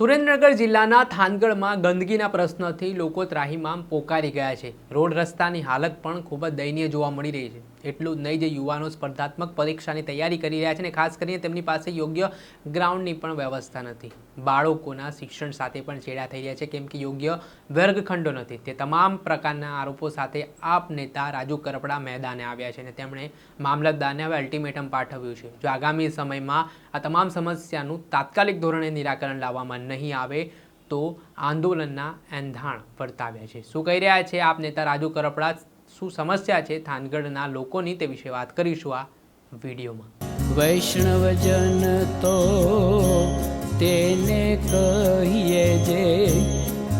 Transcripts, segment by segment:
સુરેન્દ્રનગર જિલ્લાના થાનગઢમાં ગંદકીના પ્રશ્નથી લોકો ત્રાહીમામ પોકારી ગયા છે. રોડ રસ્તાની હાલત પણ ખૂબ જ દયનીય જોવા મળી રહી છે. એટલું જ નહીં, જે યુવાનો સ્પર્ધાત્મક પરીક્ષાની તૈયારી કરી રહ્યા છે અને ખાસ કરીને તેમની પાસે યોગ્ય ગ્રાઉન્ડની પણ વ્યવસ્થા નથી. બાળકોના શિક્ષણ સાથે પણ ચેડા થઈ રહ્યા છે, કેમ કે યોગ્ય વર્ગખંડો નથી. તે તમામ પ્રકારના આરોપો સાથે આપ નેતા રાજુ કરપડા મેદાને આવ્યા છે અને તેમણે મામલતદારને હવે અલ્ટિમેટમ પાઠવ્યું છે. જો આગામી સમયમાં આ તમામ સમસ્યાનું તાત્કાલિક ધોરણે નિરાકરણ લાવવામાં નહીં આવે, તો આંદોલનના એંધાણ વર્તાવ્યા છે. શું કહી રહ્યા છે આપ નેતા રાજુ કરપડા? શું સમસ્યા છે થાનગઢના લોકોની તે વિશે વાત કરીશું આ વિડીયોમાં. વૈષ્ણવજન તો તેને કહીએ જે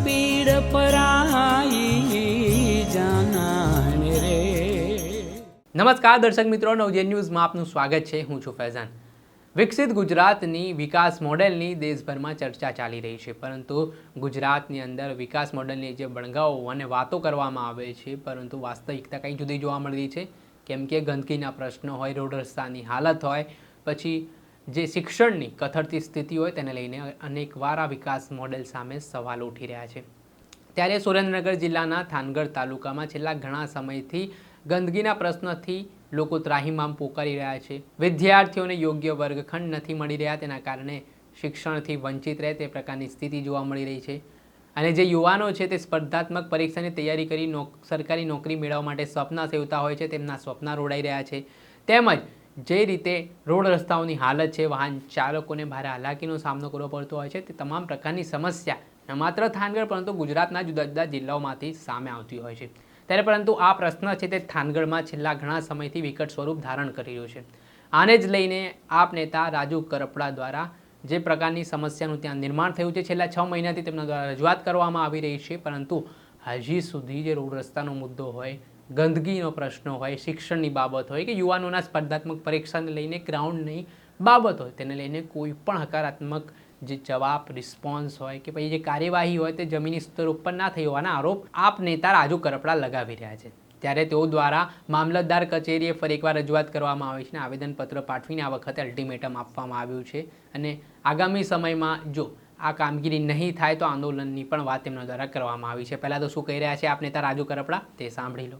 પીડ પરાઈ જાનાને રે. નમસ્કાર દર્શક મિત્રો નવજે ન્યૂઝમાં આપનું સ્વાગત છે. હું છું ફૈઝાન. વિકસિત ગુજરાતની વિકાસ મોડેલની દેશભરમાં ચર્ચા ચાલી રહી છે. પરંતુ ગુજરાતની અંદર વિકાસ મોડેલની જે બણગાઓ અને વાતો કરવામાં આવે છે, પરંતુ વાસ્તવિકતા કંઈ જુદી જોવા મળી છે? કેમ કે ગંદકીના પ્રશ્નો હોય રોડ રસ્તાની હાલત હોય, પછી જે શિક્ષણની કથળતી સ્થિતિ હોય તેને લઈને અનેકવાર આ વિકાસ મોડેલ સામે સવાલ ઉઠી રહ્યા છે. ત્યારે સુરેન્દ્રનગર જિલ્લાના થાનગઢ તાલુકામાં છેલ્લા ઘણા સમયથી ગંદકીના પ્રશ્નથી લોકો ત્રાહીમામ પોકારી રહ્યા છે. વિદ્યાર્થીઓને યોગ્ય વર્ગખંડ નથી મળી રહ્યા, તેના કારણે શિક્ષણથી વંચિત રહે તે પ્રકારની સ્થિતિ જોવા મળી રહી છે. અને જે યુવાનો છે તે સ્પર્ધાત્મક પરીક્ષાની તૈયારી કરી સરકારી નોકરી મેળવવા માટે સ્વપ્ન સેવતા હોય છે, તેમના સ્વપ્ન રોડાઈ રહ્યા છે. તેમજ જે રીતે રોડ રસ્તાઓની હાલત છે, વાહન ચાલકોને ભારે હાલાકીનો સામનો કરવો પડતો હોય છે, તે તમામ પ્રકારની સમસ્યા ન માત્ર થાનગઢ, પરંતુ ગુજરાતના જુદા જુદા જિલ્લાઓમાંથી સામે આવતી હોય છે. ત્યારે પરંતુ આ પ્રશ્ન છે તે થાનગઢમાં છેલ્લા ઘણા સમયથી વિકટ સ્વરૂપ ધારણ કરી રહ્યું છે. આને જ લઈને આપ નેતા રાજુ કરપડા દ્વારા જે પ્રકારની સમસ્યાનું ત્યાં નિર્માણ થયું છે, છેલ્લા છ મહિનાથી તેમના દ્વારા રજૂઆત કરવામાં આવી રહી છે, પરંતુ હજી સુધી જે રોડ રસ્તાનો મુદ્દો હોય, ગંદકીનો પ્રશ્ન હોય, શિક્ષણની બાબત હોય કે યુવાનોના સ્પર્ધાત્મક પરીક્ષાને લઈને ગ્રાઉન્ડની બાબત હોય, તેને લઈને કોઈ પણ હકારાત્મક જે જવાબ રિસ્પોન્સ હોય કે પછી જે કાર્યવાહી હોય તે જમીની સ્તર ઉપર ના થઈ હોવાના આરોપ આપ નેતા રાજુ કરપડા લગાવી રહ્યા છે. ત્યારે તેઓ દ્વારા મામલતદાર કચેરીએ ફરી એકવાર રજૂઆત કરવામાં આવી છે અને આવેદનપત્ર પાઠવીને આ વખતે અલ્ટિમેટમ આપવામાં આવ્યું છે. અને આગામી સમયમાં જો આ કામગીરી નહીં થાય તો આંદોલનની પણ વાત તેમના દ્વારા કરવામાં આવી છે. પહેલાં તો શું કહી રહ્યા છે આપ નેતા રાજુ કરપડા? તે સાંભળી લો.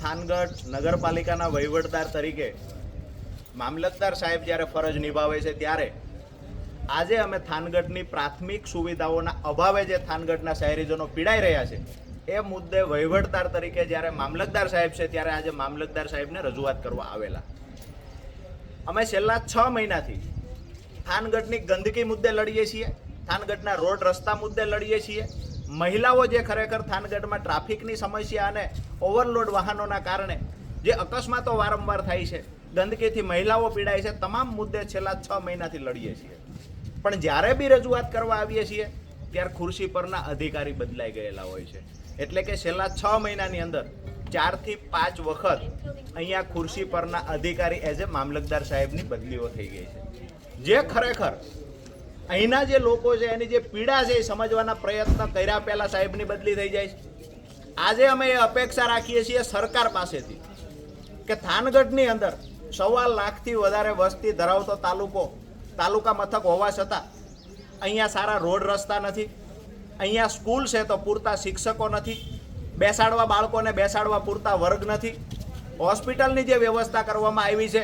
થાનગઢ નગરપાલિકાના વહીવટદાર તરીકે મામલતદાર સાહેબ જ્યારે ફરજ નિભાવે છે ત્યારે આજે અમે થાનગઢની પ્રાથમિક સુવિધાઓના અભાવે જે થાનગઢના શહેરીજનો પીડાઈ રહ્યા છે, એ મુદ્દે વહીવટદાર તરીકે જ્યારે મામલતદાર સાહેબ છે, ત્યારે આજે મામલતદાર સાહેબને રજૂઆત કરવા આવેલા. અમે છેલ્લા છ મહિનાથી થાનગઢની ગંદકી મુદ્દે લડીએ છીએ, થાનગઢના રોડ રસ્તા મુદ્દે લડીએ છીએ. મહિલાઓ જે ખરેખર થાનગઢમાં ટ્રાફિકની સમસ્યા અને ઓવરલોડ વાહનોના કારણે જે અકસ્માતો વારંવાર થાય છે, ગંદકીથી મહિલાઓ પીડાય છે, તમામ મુદ્દે છેલ્લા છ મહિનાથી લડીએ છીએ. પણ જ્યારે બી રજૂઆત કરવા આવીએ છીએ, ત્યારે ખુરશી પરના અધિકારી બદલાઈ ગયેલા હોય છે. એટલે કે છેલ્લા છ મહિનાની અંદર ચારથી પાંચ વખત અહીંયા ખુરશી પરના અધિકારી એઝ એ મામલતદાર સાહેબની બદલીઓ થઈ ગઈ છે. જે ખરેખર અહીંના જે લોકો છે, એની જે પીડા છે એ સમજવાના પ્રયત્ન કર્યા પહેલા સાહેબની બદલી થઈ જાય છે. આજે અમે એ અપેક્ષા રાખીએ છીએ સરકાર પાસેથી કે થાનગઢની અંદર સવા લાખથી વધારે વસ્તી ધરાવતો તાલુકો તાલુકા મથક હોવા છતાં અહીંયા સારા રોડ રસ્તા નથી. અહીંયા સ્કૂલ છે તો પૂરતા શિક્ષકો નથી. બેસાડવા બાળકોને બેસાડવા પૂરતા વર્ગ નથી. હોસ્પિટલની જે વ્યવસ્થા કરવામાં આવી છે,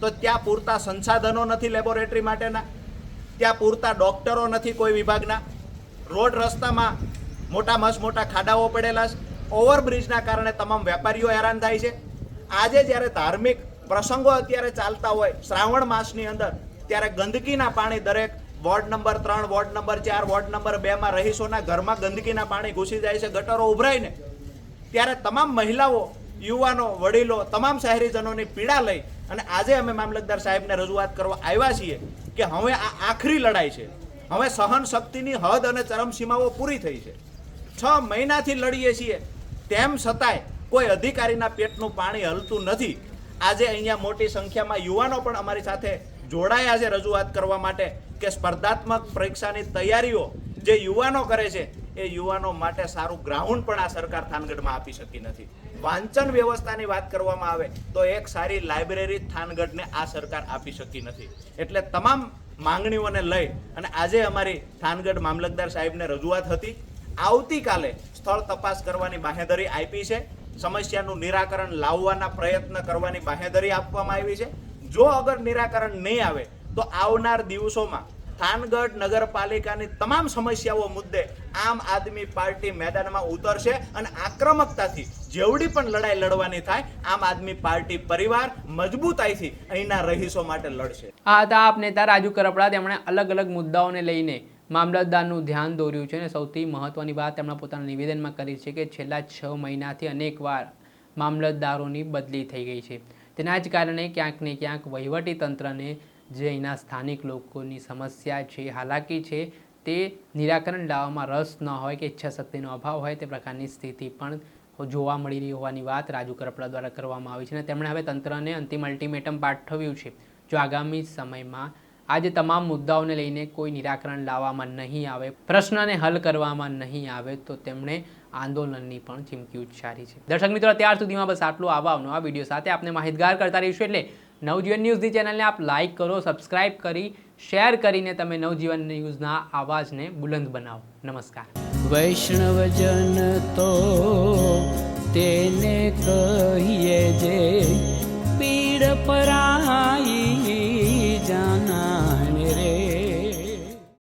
તો ત્યાં પૂરતા સંસાધનો નથી લેબોરેટરી માટેના. ત્યાં પૂરતા ડૉક્ટરો નથી કોઈ વિભાગના. રોડ રસ્તામાં મોટા મસ મોટા ખાડાઓ પડેલા છે. ઓવરબ્રિજના કારણે તમામ વેપારીઓ હેરાન થાય છે. આજે જ્યારે ધાર્મિક પ્રસંગો અત્યારે ચાલતા હોય, શ્રાવણ માસની અંદર ત્યારે ગંદકીના પાણી દરેક વોર્ડ નંબર ત્રણ, વોર્ડ નંબર ચાર, વોર્ડ નંબર બેમાં રહીશોના ઘરમાં ગંદકીના પાણી ઘૂસી જાય છે, ગટરો ઉભરાઈને ત્યારે તમામ મહિલાઓ, યુવાનો, વડીલો, તમામ શહેરીજનોની પીડા લઈ અને આજે અમે મામલતદાર સાહેબને રજૂઆત કરવા આવ્યા છીએ કે હવે આ આખરી લડાઈ છે. હવે સહન શક્તિની હદ અને ચરમસીમાઓ પૂરી થઈ છે. છ મહિનાથી લડીએ છીએ. તેમ છતાંય કોઈ અધિકારીના પેટનું પાણી હલતું નથી. આજે અહીંયા મોટી સંખ્યામાં યુવાનો પણ અમારી સાથે જોડાયા છે રજૂઆત કરવા માટે કે સ્પર્ધાત્મક પરીક્ષાની તૈયારીઓ જે યુવાનો કરે છે, એ યુવાનો માટે સારું ગ્રાઉન્ડ પણ આ સરકાર થાનગઢમાં આપી શકી નથી. વાંચન વ્યવસ્થાની વાત કરવામાં આવે તો એક સારી લાઇબ્રેરી થાનગઢને આ સરકાર આપી શકી નથી. એટલે તમામ માંગણીઓને લઈ અને આજે અમારી થાનગઢ મામલતદાર સાહેબને રજૂઆત હતી. આવતીકાલે સ્થળ તપાસ કરવાની બાહેધરી આપી છે. સમસ્યાનું નિરાકરણ લાવવાના પ્રયત્ન કરવાની બાહેધરી આપવામાં આવી છે. જો અગર નિરાકરણ નહીં આવે, તો આવનાર દિવસોમાં થાનગઢ નગરપાલિકાની તમામ સમસ્યાઓ મુદ્દે આમ આદમી પાર્ટી મેદાનમાં ઉતરશે અને આક્રમકતાથી જેવડી પણ લડાઈ લડવાની થાય, આમ આદમી પાર્ટી પરિવાર મજબૂતાઈથી અહીંના રહીશો માટે લડશે. આ હતા આપ નેતા રાજુ કરપડા, તેમણે અલગ અલગ મુદ્દાઓને લઈને મામલતદારનું ધ્યાન દોર્યું છે અને સૌથી મહત્વની વાત તેમણે પોતાના નિવેદનમાં કરી છે કે છેલ્લા છ મહિનાથી અનેકવાર મામલતદારોની બદલી થઈ ગઈ છે. તેના જ કારણે ક્યાંક ને ક્યાંક વહીવટી તંત્રને જે અહીંના સ્થાનિક લોકોની સમસ્યા છે, હાલાકી છે, તે નિરાકરણ લાવવામાં રસ ન હોય કે ઈચ્છાશક્તિનો અભાવ હોય તે પ્રકારની સ્થિતિ પણ જોવા મળી રહી હોવાની વાત રાજુ કરપડા દ્વારા કરવામાં આવી છે અને તેમણે હવે તંત્રને અંતિમ અલ્ટિમેટમ પાઠવ્યું છે. જો આગામી સમયમાં આજે તમામ મુદ્દાઓને લઈને કોઈ નિરાકરણ લાવવામાં નહીં આવે, પ્રશ્નને હલ કરવામાં નહીં આવે, તો તેમણે આંદોલનની પણ ચીમકી ઉચ્ચારી છે. દર્શક મિત્રો, અત્યાર સુધીમાં બસ આટલું. આવા નવા વીડિયો સાથે આપને માહિતગાર કરતા રહીશું એટલે નવજીવન ન્યૂઝની ચેનલને આપ લાઇક કરો, સબસ્ક્રાઇબ કરી, શેર કરીને તમે નવજીવન ન્યૂઝના આવાજને બુલંદ બનાવો. નમસ્કાર. વૈષ્ણવજન તો તેને કહીએ જે પીડ પરાઈ